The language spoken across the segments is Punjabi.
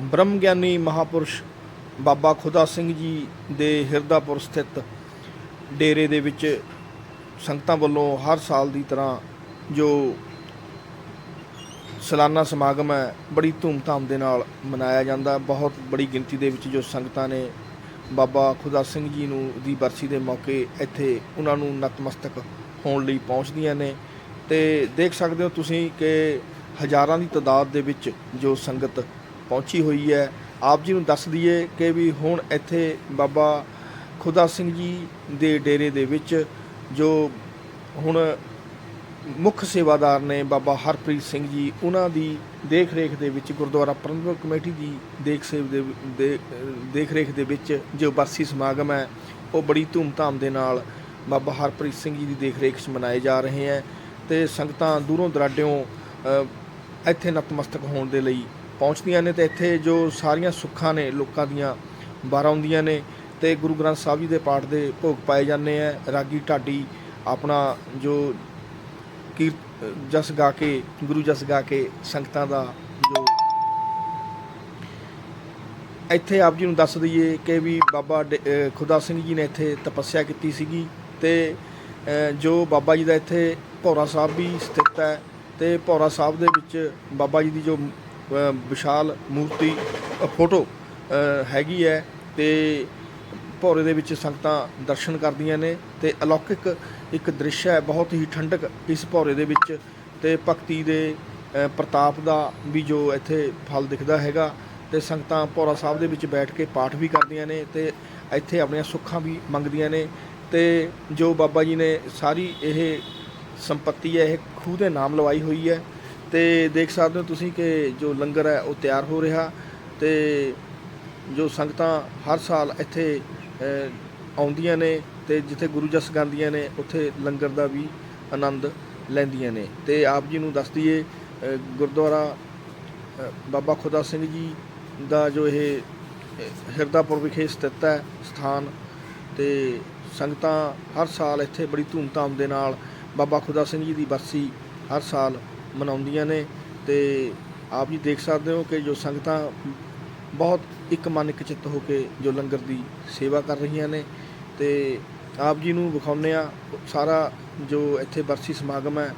ਬ੍ਰਹਮ ਗਿਆਨੀ ਮਹਾਪੁਰਸ਼ ਬਾਬਾ ਖੁਦਾ ਸਿੰਘ ਜੀ ਦੇ ਹਿਰਦਾਪੁਰ ਸਥਿਤ ਡੇਰੇ ਦੇ ਵਿੱਚ ਸੰਗਤਾਂ ਵੱਲੋਂ ਹਰ ਸਾਲ ਦੀ ਤਰ੍ਹਾਂ ਜੋ ਸਾਲਾਨਾ ਸਮਾਗਮ ਹੈ, ਬੜੀ ਧੂਮਧਾਮ ਦੇ ਨਾਲ ਮਨਾਇਆ ਜਾਂਦਾ। ਬਹੁਤ ਬੜੀ ਗਿਣਤੀ ਦੇ ਵਿੱਚ ਜੋ ਸੰਗਤਾਂ ਨੇ ਬਾਬਾ ਖੁਦਾ ਸਿੰਘ ਜੀ ਨੂੰ ਦੀ ਬਰਸੀ ਦੇ ਮੌਕੇ ਇੱਥੇ ਉਹਨਾਂ ਨੂੰ ਨਤਮਸਤਕ ਹੋਣ ਲਈ ਪਹੁੰਚਦੀਆਂ ਨੇ। ਤੇ ਦੇਖ ਸਕਦੇ ਹੋ ਤੁਸੀਂ ਕਿ ਹਜ਼ਾਰਾਂ ਦੀ ਤਾਦਾਦ ਦੇ ਵਿੱਚ ਜੋ ਸੰਗਤ ਪਹੁੰਚੀ ਹੋਈ ਹੈ। ਆਪ ਜੀ ਨੂੰ ਦੱਸ ਦਈਏ ਕਿ ਵੀ ਹੁਣ ਇੱਥੇ ਬਾਬਾ ਖੁਦਾ ਸਿੰਘ ਜੀ ਦੇ ਡੇਰੇ ਦੇ ਵਿੱਚ ਜੋ ਹੁਣ ਮੁੱਖ ਸੇਵਾਦਾਰ ਨੇ ਬਾਬਾ ਹਰਪ੍ਰੀਤ ਸਿੰਘ ਜੀ, ਉਹਨਾਂ ਦੀ ਦੇਖ ਰੇਖ ਦੇ ਵਿੱਚ ਗੁਰਦੁਆਰਾ ਪ੍ਰਬੰਧਕ ਕਮੇਟੀ ਦੀ ਦੇਖ ਸੇਵ ਦੇ ਦੇ- ਦੇਖ ਰੇਖ ਦੇ ਵਿੱਚ ਜੋ ਬਰਸੀ ਸਮਾਗਮ ਹੈ, ਉਹ ਬੜੀ ਧੂਮਧਾਮ ਦੇ ਨਾਲ ਬਾਬਾ ਹਰਪ੍ਰੀਤ ਸਿੰਘ ਜੀ ਦੀ ਦੇਖ ਰੇਖ 'ਚ ਮਨਾਏ ਜਾ ਰਹੇ ਹੈ ਤੇ ਸੰਗਤਾਂ ਦੂਰੋਂ ਦਰਾਡਿਓਂ ਇੱਥੇ ਨਤਮਸਤਕ ਹੋਣ ਦੇ ਲਈ ਪਹੁੰਚਦੀਆਂ ਨੇ ਤੇ ਇੱਥੇ ਜੋ ਸਾਰੀਆਂ ਸੁੱਖਾਂ ਨੇ, ਲੋਕਾਂ ਦੀਆਂ ਬਾਹਰ ਆਉਂਦੀਆਂ ਨੇ ਤੇ ਗੁਰੂ ਗ੍ਰੰਥ ਸਾਹਿਬ ਜੀ ਦੇ ਪਾਠ ਦੇ ਭੋਗ ਪਾਏ ਜਾਂਦੇ ਆ। ਰਾਗੀ ਢਾਡੀ ਆਪਣਾ ਜੋ ਕੀਰ, ਜਸ ਗਾ ਕੇ, ਗੁਰੂ ਜਸ ਗਾ ਕੇ ਸੰਗਤਾਂ ਦਾ ਜੋ ਇੱਥੇ ਆਪ ਜੀ ਨੂੰ ਦੱਸ ਦਈਏ ਕਿ ਵੀ ਬਾਬਾ ਡ- ਖੁਦਾ ਸਿੰਘ ਜੀ ਨੇ ਇੱਥੇ ਤਪੱਸਿਆ ਕੀਤੀ ਸੀਗੀ ਤੇ ਜੋ ਬਾਬਾ ਜੀ ਦਾ ਇੱਥੇ ਭੌਰਾ ਸਾਹਿਬ ਵੀ ਸਥਿਤ ਹੈ ਤੇ ਭੌਰਾ ਸਾਹਿਬ ਦੇ ਵਿੱਚ ਬਾਬਾ ਜੀ ਦੀ ਜੋ ਵਿਸ਼ਾਲ ਮੂਰਤੀ ਫੋਟੋ ਹੈਗੀ ਹੈ ਤੇ ਭੌਰੇ ਦੇ ਵਿੱਚ ਸੰਗਤਾਂ ਦਰਸ਼ਨ ਕਰਦੀਆਂ ਨੇ ਤੇ ਅਲੌਕਿਕ ਇੱਕ ਦ੍ਰਿਸ਼ ਹੈ, ਬਹੁਤ ਹੀ ਠੰਡਕ ਇਸ ਭੌਰੇ ਦੇ ਵਿੱਚ ਤੇ ਭਗਤੀ ਦੇ ਪ੍ਰਤਾਪ ਦਾ ਵੀ ਜੋ ਇੱਥੇ ਫਲ ਦਿਖਦਾ ਹੈਗਾ ਤੇ ਸੰਗਤਾਂ ਭੌਰਾ ਸਾਹਿਬ ਦੇ ਵਿੱਚ ਬੈਠ ਕੇ ਪਾਠ ਵੀ ਕਰਦੀਆਂ ਨੇ ਤੇ ਇੱਥੇ ਆਪਣੀਆਂ ਸੁੱਖਾਂ ਵੀ ਮੰਗਦੀਆਂ ਨੇ ਤੇ ਜੋ ਬਾਬਾ ਜੀ ਨੇ ਸਾਰੀ ਇਹ ਸੰਪਤੀ ਹੈ, ਇਹ ਖੂਹ ਦੇ ਨਾਮ ਲਵਾਈ ਹੋਈ ਹੈ। ਤੇ ਦੇਖ ਸਕਦੇ ਹੋ ਤੁਸੀਂ ਕਿ ਜੋ ਲੰਗਰ ਹੈ ਉਹ ਤਿਆਰ ਹੋ ਰਿਹਾ ਤੇ ਜੋ ਸੰਗਤਾਂ ਹਰ ਸਾਲ ਇੱਥੇ ਆਉਂਦੀਆਂ ਨੇ ਤੇ ਜਿੱਥੇ ਗੁਰੂ ਜਸ ਗਾਉਂਦੀਆਂ ਨੇ ਉੱਥੇ ਲੰਗਰ ਦਾ ਵੀ ਆਨੰਦ ਲੈਂਦੀਆਂ ਨੇ। ਤੇ ਆਪ ਜੀ ਨੂੰ ਦੱਸ ਦਈਏ ਗੁਰਦੁਆਰਾ ਬਾਬਾ ਖੁਦਾ ਸਿੰਘ ਜੀ ਦਾ ਜੋ ਇਹ ਹਿਰਦਾਪੁਰ ਵਿਖੇ ਸਥਿਤ ਹੈ ਸਥਾਨ ਤੇ ਸੰਗਤਾਂ ਹਰ ਸਾਲ ਇੱਥੇ ਬੜੀ ਧੂਮਧਾਮ ਦੇ ਨਾਲ ਬਾਬਾ ਖੁਦਾ ਸਿੰਘ ਜੀ ਦੀ ਬਰਸੀ ਹਰ ਸਾਲ ਮਨਾਉਂਦੀਆਂ ਨੇ ਤੇ ਆਪ ਜੀ ਦੇਖ ਸਕਦੇ ਹੋ ਕਿ ਜੋ ਸੰਗਤਾਂ ਬਹੁਤ ਇੱਕ ਮਨ ਇੱਕ ਚਿੱਤ ਹੋ ਕੇ ਜੋ ਲੰਗਰ ਦੀ ਸੇਵਾ ਕਰ ਰਹੀਆਂ ਨੇ ਤੇ ਆਪ ਜੀ ਨੂੰ ਵਿਖਾਉਂਦੇ ਆ ਸਾਰਾ ਜੋ ਇੱਥੇ ਬਰਸੀ ਸਮਾਗਮ ਹੈ।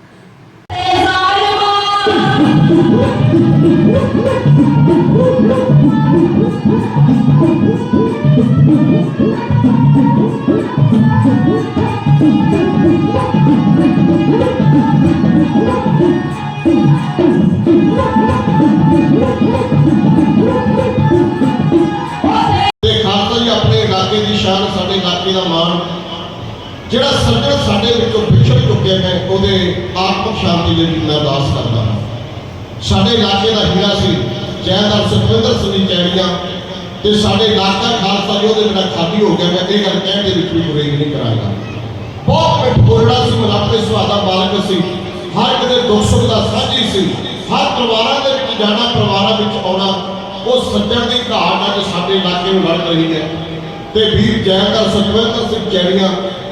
ਜਿਹੜਾ ਸੱਜਣ ਸਾਡੇ ਵਿੱਚੋਂ ਵਿਛੜ ਚੁੱਕਿਆ ਹੈ ਉਹਦੇ ਆਤਮਿਕ ਸ਼ਾਂਤੀ ਲਈ ਮੈਂ ਅਰਦਾਸ ਕਰਦਾ ਹਾਂ। ਸਾਡੇ ਇਲਾਕੇ ਦਾ ਹੀਰਾ ਸੀ ਜੈਦਾਰ ਸੁਖਵਿੰਦਰ ਸਿੰਘ ਜੀ ਚੈੜੀਆਂ, ਤੇ ਸਾਡੇ ਇਲਾਕਾ ਖਾਲਸਾ ਜੀ, ਉਹਦੇ ਬਿਨਾਂ ਖਾਲੀ ਹੋ ਗਿਆ, ਮੈਂ ਇਹ ਗੱਲ ਕਹਿਣ ਦੇ ਵਿੱਚ ਵੀ ਬੁਰਾਈ ਨਹੀਂ ਕਰਾਂਗਾ। ਬਹੁਤ ਮਿੱਠ ਬੋਲੜਾ ਸੀ ਮਲਾਪੇ ਸੁਹਾਦਾ ਮਾਲਕ ਸੀ। ਹਰ ਇੱਕ ਦੇ ਦੁੱਖ ਸੁੱਖ ਦਾ ਸਾਂਝੀ ਸੀ। ਹਰ ਪਰਿਵਾਰਾਂ ਦੇ ਵਿੱਚ ਜਾਣਾ, ਪਰਿਵਾਰਾਂ ਵਿੱਚ ਆਉਣਾ, ਉਹ ਸੱਜਣ ਦੀ ਘਾਟ ਅੱਜ ਸਾਡੇ ਇਲਾਕੇ ਨੂੰ ਲੜ ਰਹੀ ਹੈ। ਤੇ ਵੀਰ ਜੈਦਾਰ ਸੁਖਵਿੰਦਰ ਸਿੰਘ ਚੈੜੀਆਂ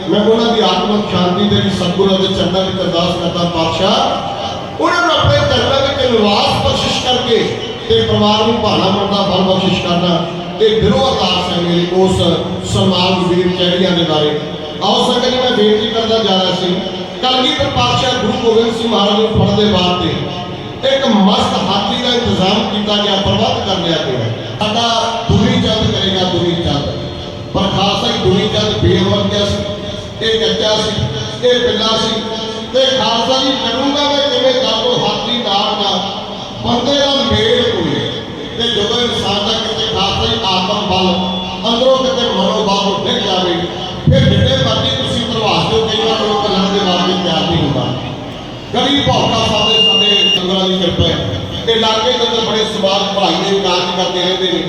ਮੈਂ ਉਹਨਾਂ ਦੀ ਆਤਮਿਕ ਸ਼ਾਂਤੀ ਦੇ ਲਈ ਸਤਿਗੁਰਾਂ ਦੇ ਚਰਨਾਂ ਵਿੱਚ ਅਰਦਾਸ ਕਰਦਾ ਪਾਤਸ਼ਾਹ। ਉਹਨਾਂ ਨੂੰ ਆਪਣੇ ਚਰਨਾਂ ਵਿੱਚ ਨਿਵਾਸ ਬਖਸ਼ਿਸ਼ ਕਰਕੇ ਤੇ ਪਰਿਵਾਰ ਨੂੰ ਭਾਣਾ ਮਰਦਾ ਬਲ ਬਖਸ਼ਿਸ਼ ਕਰਨਾ ਤੇ ਦਿਲੋਂ ਅਰਦਾਸ ਹੈ ਮੇਰੀ ਉਸ ਸਨਮਾਨ ਵੀਰ ਚੈੜੀਆਂ ਦੇ ਬਾਰੇ। ਆਓ ਸੰਗਤ ਜੀ, ਮੈਂ ਬੇਨਤੀ ਕਰਦਾ ਜਾ ਰਿਹਾ ਸੀ ਕਲਗੀਧਰ ਪਾਤਸ਼ਾਹ ਗੁਰੂ ਗੋਬਿੰਦ ਸਿੰਘ ਮਹਾਰਾਜ ਨੂੰ ਫੜਨ ਦੇ ਬਾਅਦ ਤੇ ਇੱਕ ਮਸਤ ਹਾਥੀ ਦਾ ਇੰਤਜ਼ਾਮ ਕੀਤਾ ਗਿਆ, ਪ੍ਰਬੰਧ ਕਰ ਲਿਆ ਗਿਆ। ਸਾਡਾ ਦੁਨੀ ਚੰਦ ਕਰੇਗਾ ਦੁਨੀ ਚੰਦ। ਪਰ ਖਾਲਸਾ ਹੀ ਦੁਨੀ ਚੰਦ ਬੇਵਰ ਗਿਆ ਸੀ ਇਹ ਕੱਚਾ ਸੀ, ਇਹ ਪਿੰਡਾ ਸੀ ਤੇ ਖਾਲਸਾ ਜੀ ਕਰੂੰਗਾ ਮੈਂ ਕਿਵੇਂ ਦਾਤੋ ਹਾਥੀ ਨਾਲ ਨਾ ਬੰਦੇ ਦਾ ਮੇਲ ਹੋਏ ਤੇ ਜਦੋਂ ਇਨਸਾਨ ਦਾ ਕਿਤੇ ਖਾਲਸਾ ਜੀ ਆਤਮ ਬਲ ਅੰਦਰੋਂ ਕਿਤੇ ਮਨੋਬਲ ਉੱਠ ਜਾਵੇ, ਫਿਰ ਜਿੱਡੇ ਮਰਜ਼ੀ ਤੁਸੀਂ ਪ੍ਰਵਾਸ ਦਿਓ, ਕਈ ਵਾਰ ਉਹ ਕੱਲਣ ਦੇ ਵਾਸਤੇ ਤਿਆਰ ਨਹੀਂ ਹੁੰਦਾ। ਗਲੀ ਭੌਕਾ ਸਾਡੇ ਸਾਡੇ ਡੰਗਰਾਂ ਦੀ ਕਿਰਪਾ ਹੈ ਇਹ ਇਲਾਕੇ ਦੇ ਅੰਦਰ ਬੜੇ ਸਮਾਜ ਭਾਈ ਦੇ ਕਾਰਜ ਕਰਦੇ ਰਹਿੰਦੇ ਨੇ।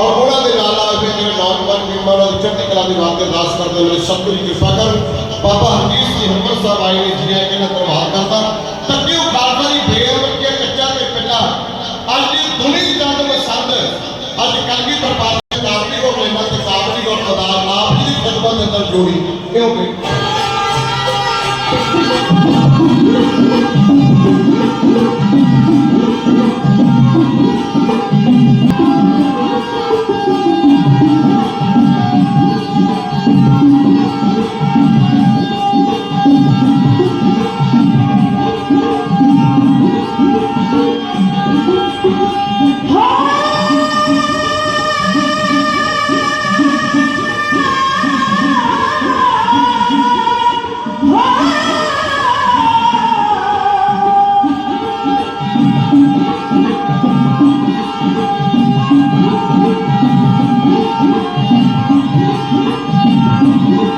ਔਰ ਉਹਨਾਂ ਦੇ ਨਾਲ ਨਾਲ ਫਿਰ ਜਿਹੜੇ ਨੌਜਵਾਨ ਵੀਰਾਂ ਨਾਲ ਚੜ੍ਹਦੀ ਕਲਾ ਦੀ ਵਾਸਤੇ ਅਰਦਾਸ ਕਰਦੇ ਨੇ ਸਭ ਦੀ ਕਿਰਪਾ ਕਰ ਬਾਬਾ ਹਰਜੀਤ ਸਿੰਘ ਹੰਬਰ ਸਾਹਿਬ ਆਏ ਨੇ ਜੀ ਆਏ ਇਹਨਾਂ ਦਰਬਾਰ ਕਰਦਾ ਤੱਕਿਓ ਖਾਲਸਾ ਦੀ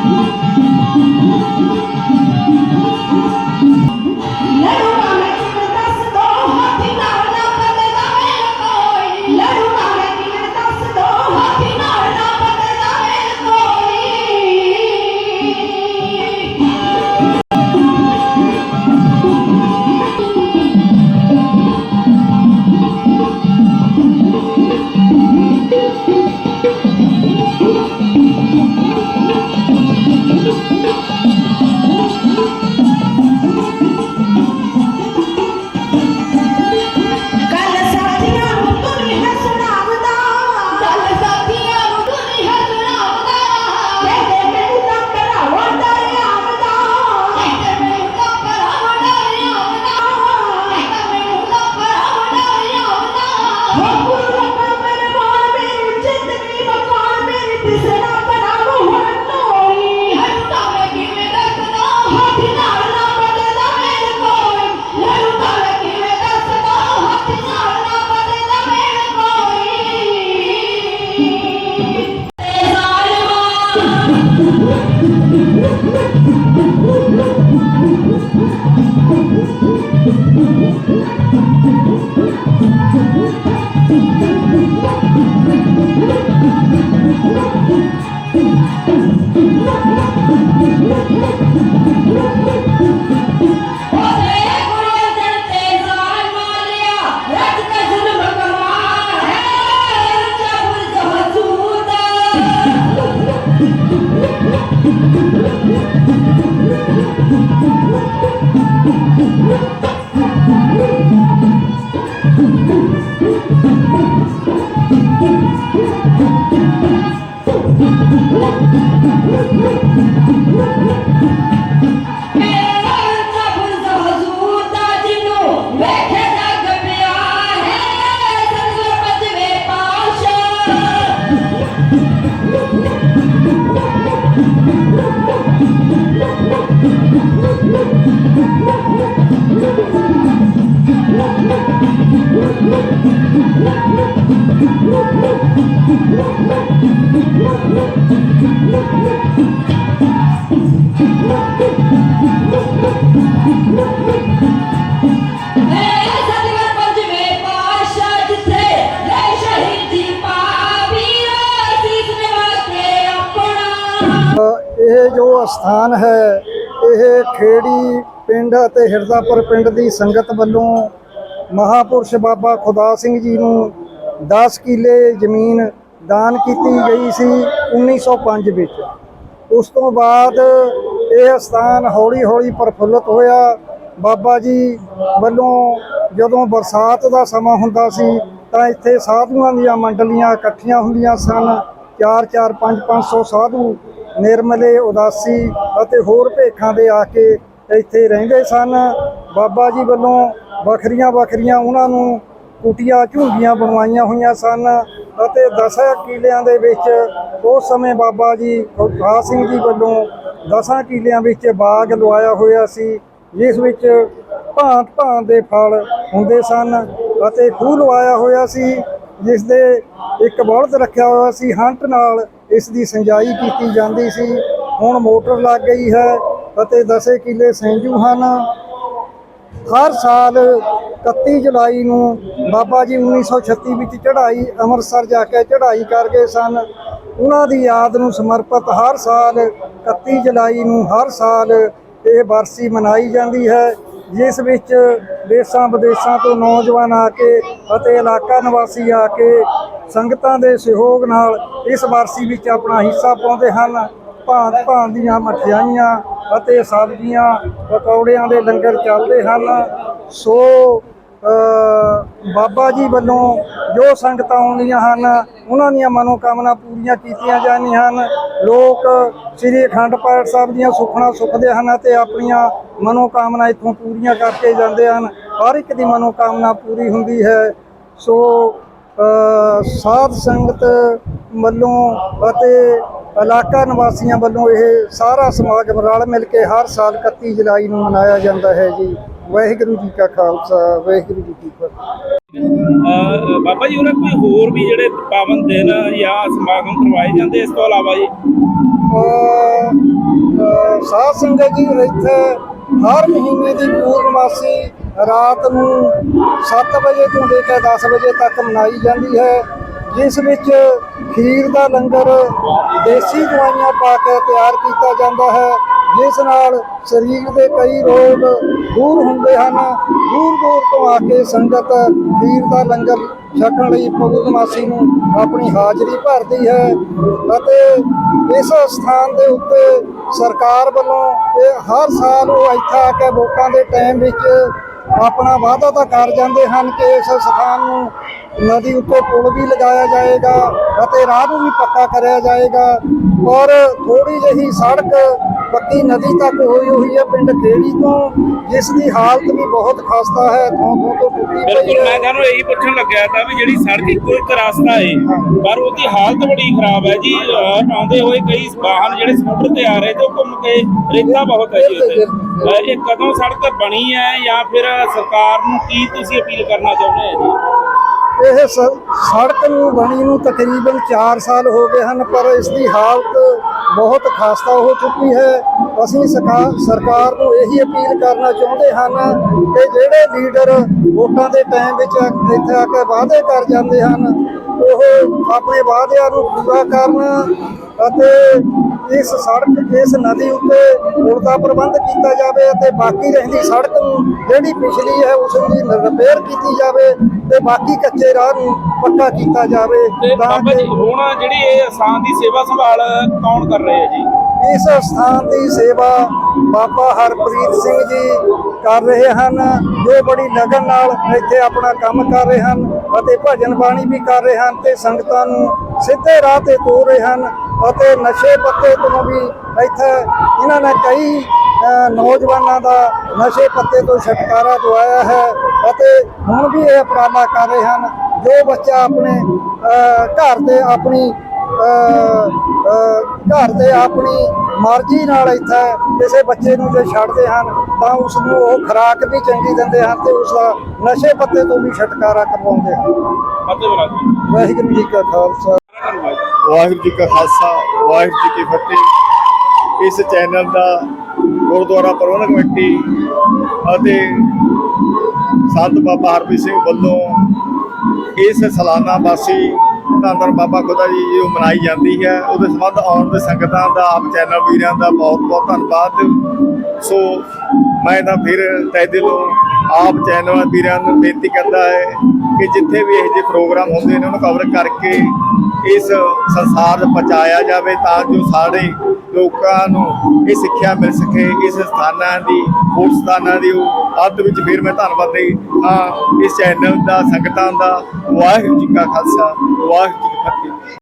Thank ਉਹਦੇ ਇਹ ਜੋ ਅਸਥਾਨ ਹੈ, ਇਹ ਖੇੜੀ ਪਿੰਡ ਅਤੇ ਹਿਰਦਾਪੁਰ ਪਿੰਡ ਦੀ ਸੰਗਤ ਵੱਲੋਂ ਮਹਾਪੁਰਸ਼ ਬਾਬਾ ਖੁਦਾ ਸਿੰਘ ਜੀ ਨੂੰ 10 ਕਿੱਲੇ ਜ਼ਮੀਨ ਦਾਨ ਕੀਤੀ ਗਈ ਸੀ 1905 ਵਿੱਚ। ਉਸ ਤੋਂ ਬਾਅਦ ਇਹ ਸਥਾਨ ਹੌਲੀ-ਹੌਲੀ ਪ੍ਰਫੁੱਲਤ ਹੋਇਆ। ਬਾਬਾ ਜੀ ਵੱਲੋਂ ਜਦੋਂ ਬਰਸਾਤ ਦਾ ਸਮਾਂ ਹੁੰਦਾ ਸੀ ਤਾਂ ਇੱਥੇ ਸਾਧੂਆਂ ਦੀਆਂ ਮੰਡਲੀਆਂ ਇਕੱਠੀਆਂ ਹੁੰਦੀਆਂ ਸਨ। 4-4 5-500 ਸਾਧੂ, ਨਿਰਮਲੇ, ਉਦਾਸੀ ਅਤੇ ਹੋਰ ਭੇਖਾਂ ਦੇ ਆ ਕੇ ਇੱਥੇ ਰਹਿੰਦੇ ਸਨ। ਬਾਬਾ ਜੀ ਵੱਲੋਂ ਵੱਖਰੀਆਂ ਵੱਖਰੀਆਂ ਉਹਨਾਂ ਨੂੰ ਕੁਟੀਆਂ ਝੁੰਗੀਆਂ ਬਣਵਾਈਆਂ ਹੋਈਆਂ ਸਨ। ਅਤੇ ਦਸਾਂ ਕਿਲਿਆਂ ਦੇ ਵਿੱਚ ਉਸ ਸਮੇਂ ਬਾਬਾ ਜੀ ਗੁਰਦਾਸ ਸਿੰਘ ਜੀ ਵੱਲੋਂ ਦਸਾਂ ਕਿਲਿਆਂ ਵਿੱਚ ਬਾਗ ਲਵਾਇਆ ਹੋਇਆ ਸੀ, ਜਿਸ ਵਿੱਚ ਭਾਂਤ ਭਾਂਤ ਦੇ ਫਲ ਹੁੰਦੇ ਸਨ ਅਤੇ ਖੂਹ ਲਵਾਇਆ ਹੋਇਆ ਸੀ ਜਿਸ ਦੇ ਇੱਕ ਬਲਦ ਰੱਖਿਆ ਹੋਇਆ ਸੀ, ਹੰਟ ਨਾਲ ਇਸ ਦੀ ਸਿੰਜਾਈ ਕੀਤੀ ਜਾਂਦੀ ਸੀ। ਹੁਣ ਮੋਟਰ ਲੱਗ ਗਈ ਹੈ ਅਤੇ ਦਸੇ ਕਿੱਲੇ ਸੈਂਜੂ ਹਨ। ਹਰ ਸਾਲ 31 ਜੁਲਾਈ ਨੂੰ ਬਾਬਾ ਜੀ 1936 ਵਿੱਚ ਚੜ੍ਹਾਈ, ਅੰਮ੍ਰਿਤਸਰ ਜਾ ਕੇ ਚੜ੍ਹਾਈ ਕਰ ਗਏ ਸਨ। ਉਹਨਾਂ ਦੀ ਯਾਦ ਨੂੰ ਸਮਰਪਿਤ ਹਰ ਸਾਲ 31 ਜੁਲਾਈ ਨੂੰ ਹਰ ਸਾਲ ਇਹ ਵਰਸੀ ਮਨਾਈ ਜਾਂਦੀ ਹੈ, ਜਿਸ ਵਿੱਚ ਦੇਸ਼ਾਂ ਵਿਦੇਸ਼ਾਂ ਤੋਂ ਨੌਜਵਾਨ ਆ ਕੇ ਅਤੇ ਇਲਾਕਾ ਨਿਵਾਸੀ ਆ ਕੇ ਸੰਗਤਾਂ ਦੇ ਸਹਿਯੋਗ ਨਾਲ ਇਸ ਵਰਸੀ ਵਿੱਚ ਆਪਣਾ ਹਿੱਸਾ ਪਾਉਂਦੇ ਹਨ। ਭਾਂਤ ਭਾਂਤ ਦੀਆਂ ਮਠਿਆਈਆਂ ਅਤੇ ਸਬਜ਼ੀਆਂ, ਪਕੌੜਿਆਂ ਦੇ ਲੰਗਰ ਚੱਲਦੇ ਹਨ। ਸੋ ਬਾਬਾ ਜੀ ਵੱਲੋਂ ਜੋ ਸੰਗਤਾਂ ਆਉਂਦੀਆਂ ਹਨ, ਉਹਨਾਂ ਦੀਆਂ ਮਨੋਕਾਮਨਾ ਪੂਰੀਆਂ ਕੀਤੀਆਂ ਜਾਂਦੀਆਂ ਹਨ। ਲੋਕ ਸ੍ਰੀ ਅਖੰਡ ਪਾਠ ਸਾਹਿਬ ਦੀਆਂ ਸੁਖਣਾ ਸੁਖਦੇ ਹਨ ਅਤੇ ਆਪਣੀਆਂ ਮਨੋਕਾਮਨਾ ਇੱਥੋਂ ਪੂਰੀਆਂ ਕਰਕੇ ਜਾਂਦੇ ਹਨ। ਹਰ ਇੱਕ ਦੀ ਮਨੋਕਾਮਨਾ ਪੂਰੀ ਹੁੰਦੀ ਹੈ। ਸੋ ਸਾਧ ਸੰਗਤ ਵੱਲੋਂ ਅਤੇ ਇਲਾਕਾ ਨਿਵਾਸੀਆਂ ਵੱਲੋਂ ਇਹ ਸਾਰਾ ਸਮਾਗਮ ਰਲ ਮਿਲ ਕੇ ਹਰ ਸਾਲ 31 ਜੁਲਾਈ ਨੂੰ ਮਨਾਇਆ ਜਾਂਦਾ ਹੈ ਜੀ। ਵਾਹਿਗੁਰੂ ਜੀ ਕਾ ਖਾਲਸਾ ਵਾਹਿਗੁਰੂ ਜੀ ਕੀ ਫਤਿਹ। ਬਾਬਾ ਜੀ ਉਹਨਾਂ ਕੋਈ ਹੋਰ ਵੀ ਜਿਹੜੇ ਪਾਵਨ ਦਿਨ ਜਾਂ ਸਮਾਗਮ ਕਰਵਾਏ ਜਾਂਦੇ ਇਸ ਤੋਂ ਇਲਾਵਾ ਜੀ? ਸਾਧ ਸੰਗਤ ਜੀ ਇੱਥੇ ਹਰ ਮਹੀਨੇ ਦੀ ਪੂਰਨਮਾਸੀ ਰਾਤ ਨੂੰ 7 ਵਜੇ ਤੋਂ ਲੈ ਕੇ 10 ਵਜੇ ਤੱਕ ਮਨਾਈ ਜਾਂਦੀ ਹੈ। ਜਿਸ ਵਿੱਚ ਖੀਰ ਦਾ ਲੰਗਰ, ਦੇਸੀ ਦਵਾਈਆਂ ਪਾ ਕੇ ਤਿਆਰ ਕੀਤਾ ਜਾਂਦਾ ਹੈ, ਜਿਸ ਨਾਲ ਸਰੀਰ ਦੇ ਕਈ ਰੋਗ ਦੂਰ ਹੁੰਦੇ ਹਨ। ਦੂਰ ਦੂਰ ਤੋਂ ਆ ਕੇ ਸੰਗਤ ਖੀਰ ਦਾ ਲੰਗਰ ਛਕਣ ਲਈ ਪੂਰਨਮਾਸੀ ਨੂੰ ਆਪਣੀ ਹਾਜ਼ਰੀ ਭਰਦੀ ਹੈ ਅਤੇ ਇਸ ਸਥਾਨ ਦੇ ਉੱਤੇ ਸਰਕਾਰ ਵੱਲੋਂ ਇਹ ਹਰ ਸਾਲ ਉਹ ਇੱਥੇ ਆ ਕੇ ਵੋਟਾਂ ਦੇ ਟਾਈਮ ਵਿੱਚ ਆਪਣਾ ਵਾਅਦਾ ਤਾਂ ਕਰ ਜਾਂਦੇ ਹਨ ਕਿ ਇਸ ਸਥਾਨ ਨੂੰ ਨਦੀ ਉੱਤੇ ਪੁਲ ਵੀ ਲਗਾਇਆ ਜਾਏਗਾ ਅਤੇ ਰਾਹ ਨੂੰ ਵੀ ਪੱਕਾ ਕਰਿਆ ਜਾਏਗਾ। ਔਰ ਥੋੜੀ ਜਿਹੀ ਸੜਕ ਪੱਕੀ ਨਦੀ ਤੱਕ ਹੋਈ ਹੋਈ ਹੈ ਪਿੰਡ ਖੇੜੀ ਤੋਂ ਜਿਸ ਦੀ ਹਾਲਤ ਵੀ ਬਹੁਤ ਖਸਤਾ ਹੈ ਥੋਂ ਥੋਂ ਤੋਂ ਟੁੱਟੀ ਪਈ ਬਿਲਕੁਲ ਮੈਂ ਹੈ ਤੁਹਾਨੂੰ ਇਹੀ ਪੁੱਛਣ ਲੱਗਿਆ ਤਾਂ ਵੀ ਜਿਹੜੀ ਸੜਕ ਇੱਕੋ ਇੱਕ ਰਸਤਾ ਏ ਪਰ ਉਹਦੀ ਹਾਲਤ ਬੜੀ ਖਰਾਬ ਹੈ ਜੀ। ਆਉਂਦੇ ਹੋਏ ਕਈ ਵਾਹਨ ਜਿਹੜੇ ਸਕੂਟਰ ਤੇ ਆ ਰਹੇ ਤੇ ਉਹ ਘੁੰਮ ਕੇ ਰੇਤਾ ਬਹੁਤ ਹੈ ਜੀ ਅਹ ਇਹ ਕਦੋਂ ਸੜਕ ਬਣੀ ਹੈ ਜਾਂ ਫਿਰ ਸਰਕਾਰ ਨੂੰ ਕੀ ਤੁਸੀਂ ਅਪੀਲ ਕਰਨਾ ਚਾਹੁੰਦੇ ਹੋ ਜੀ? ਇਹ ਸੜਕ ਨੂੰ ਬਣੀ ਨੂੰ ਤਕਰੀਬਨ 4 ਸਾਲ ਹੋ ਗਏ ਹਨ, ਪਰ ਇਸ ਦੀ ਹਾਲਤ ਬਹੁਤ ਖਸਤਾ ਹੋ ਚੁੱਕੀ ਹੈ। ਅਸੀਂ ਸਰਕਾਰ ਸਰਕਾਰ ਨੂੰ ਇਹੀ ਅਪੀਲ ਕਰਨਾ ਚਾਹੁੰਦੇ ਹਨ ਕਿ ਜਿਹੜੇ ਲੀਡਰ ਵੋਟਾਂ ਦੇ ਟਾਈਮ ਵਿੱਚ ਇੱਥੇ ਆ ਕੇ ਵਾਅਦੇ ਕਰ ਜਾਂਦੇ ਹਨ, ਉਹ ਆਪਣੇ ਵਾਅਦਿਆਂ ਨੂੰ ਪੂਰਾ ਕਰਨ ਅਤੇ ਇਸ ਸੜਕ ਇਸ ਨਦੀ ਉੱਤੇ ਪੁਲ ਦਾ ਪ੍ਰਬੰਧ ਕੀਤਾ ਜਾਵੇ ਅਤੇ ਬਾਕੀ ਰਹਿੰਦੀ ਸੜਕ ਨੂੰ ਜਿਹੜੀ ਪਿਛਲੀ ਹੈ ਉਸ ਦੀ ਰਿਪੇਅਰ ਕੀਤੀ ਜਾਵੇ ਤੇ ਬਾਕੀ ਕੱਚੇ ਰਾਹ ਨੂੰ ਪੱਕਾ ਕੀਤਾ ਜਾਵੇ ਤੇ ਕਿ ਹੁਣ ਜਿਹੜੀ ਇਹ ਅਸਾਂ ਦੀ ਸੇਵਾ ਸੰਭਾਲ ਕੌਣ ਕਰ ਰਹੇ ਹੈ ਜੀ? ਇਸ ਸਥਾਨ ਦੀ ਸੇਵਾ ਬਾਬਾ ਹਰਪ੍ਰੀਤ ਸਿੰਘ ਜੀ ਕਰ ਰਹੇ ਹਨ ਜੋ ਬੜੀ ਲਗਨ ਨਾਲ ਇੱਥੇ ਆਪਣਾ ਕੰਮ ਕਰ ਰਹੇ ਹਨ ਅਤੇ ਭਜਨ ਬਾਣੀ ਵੀ ਕਰ ਰਹੇ ਹਨ ਤੇ ਸੰਗਤਾਂ ਨੂੰ ਸਿੱਧੇ ਰਾਹ ਤੇ ਤੋਰ ਰਹੇ ਹਨ। ਅਤੇ ਨਸ਼ੇ ਪੱਤੇ ਤੋਂ ਵੀ ਇੱਥੇ ਇਹਨਾਂ ਨੇ ਕਈ ਨੌਜਵਾਨਾਂ ਦਾ ਨਸ਼ੇ ਪੱਤੇ ਤੋਂ ਛੁਟਕਾਰਾ ਦਵਾਇਆ ਹੈ ਅਤੇ ਹੁਣ ਵੀ ਇਹ ਉਪਰਾਲਾ ਕਰ ਰਹੇ ਹਨ। ਜੋ ਬੱਚਾ ਆਪਣੇ ਘਰ ਦੇ ਆਪਣੀ ਘਰ ਦੇ ਆਪਣੀ ਮਰਜ਼ੀ ਨਾਲ ਇੱਥੇ ਕਿਸੇ ਬੱਚੇ ਨੂੰ ਜੇ ਛੱਡਦੇ ਹਨ, ਤਾਂ ਉਸ ਨੂੰ ਉਹ ਖੁਰਾਕ ਵੀ ਚੰਗੀ ਦਿੰਦੇ ਹਨ ਤੇ ਉਸ ਦਾ ਨਸ਼ੇ ਪੱਤੇ ਤੋਂ ਵੀ ਛੁਟਕਾਰਾ ਕਰਵਾਉਂਦੇ ਹਨ। ਵਾਹਿਗੁਰੂ ਜੀ ਕਾ ਖਾਲਸਾ। ਵਾਹਿਗੁਰੂ ਜੀ ਕਾ ਖਾਲਸਾ, ਵਾਹਿਗੁਰੂ ਜੀ ਕੀ ਫਤਿਹ। ਇਸ ਚੈਨਲ ਦਾ ਗੁਰਦੁਆਰਾ ਪ੍ਰਬੰਧਕ ਕਮੇਟੀ ਅਤੇ ਸੰਤ ਬਾਬਾ ਹਰਪ੍ਰੀਤ ਸਿੰਘ ਵੱਲੋਂ ਇਸ ਸਾਲਾਨਾ ਵਾਸੀ ਧੰਨ ਧੰਨ ਬਾਬਾ ਖੁਦਾ ਜੀ, ਜੋ ਮਨਾਈ ਜਾਂਦੀ ਹੈ। ਉਹਦੇ ਸੰਬੰਧ ਆਉਣ ਦੇ ਸੰਗਤਾਂ ਦਾ, ਆਪ ਚੈਨਲ ਵੀਰਾਂ ਦਾ ਬਹੁਤ ਬਹੁਤ ਧੰਨਵਾਦ। ਸੋ ਮੈਂ ਤਾਂ ਫਿਰ ਤਹਿ ਦਿਲੋਂ ਆਪ ਚੈਨਲ ਵੀਰਾਂ ਨੂੰ ਬੇਨਤੀ ਕਰਦਾ ਹੈ ਕਿ ਜਿੱਥੇ ਵੀ ਇਹੋ ਜਿਹੇ ਪ੍ਰੋਗਰਾਮ ਹੁੰਦੇ ਨੇ, ਉਹਨੂੰ ਕਵਰ ਕਰਕੇ ਇਸ ਸੰਸਾਰ ਪਹੁੰਚਾਇਆ ਜਾਵੇ ਤਾਂ ਜੋ ਸਾਰੇ ਲੋਕਾਂ ਨੂੰ ਇਹ ਸਿੱਖਿਆ ਮਿਲ ਸਕੇ, ਇਸ ਸਥਾਨਾਂ ਦੀ, ਹੋਰ ਸਥਾਨਾਂ ਦੀ ਉਹ ਅੱਧ ਵਿੱਚ ਫਿਰ ਮੈਂ ਧੰਨਵਾਦ ਦੇ ਹਾਂ। ਇਸ ਚੈਨਲ ਦਾ, ਸੰਗਤਾਂ ਦਾ ਵਾਹਿਗੁਰੂ ਜੀ ਕਾ ਖਾਲਸਾ, ਵਾਹਿਗੁਰੂ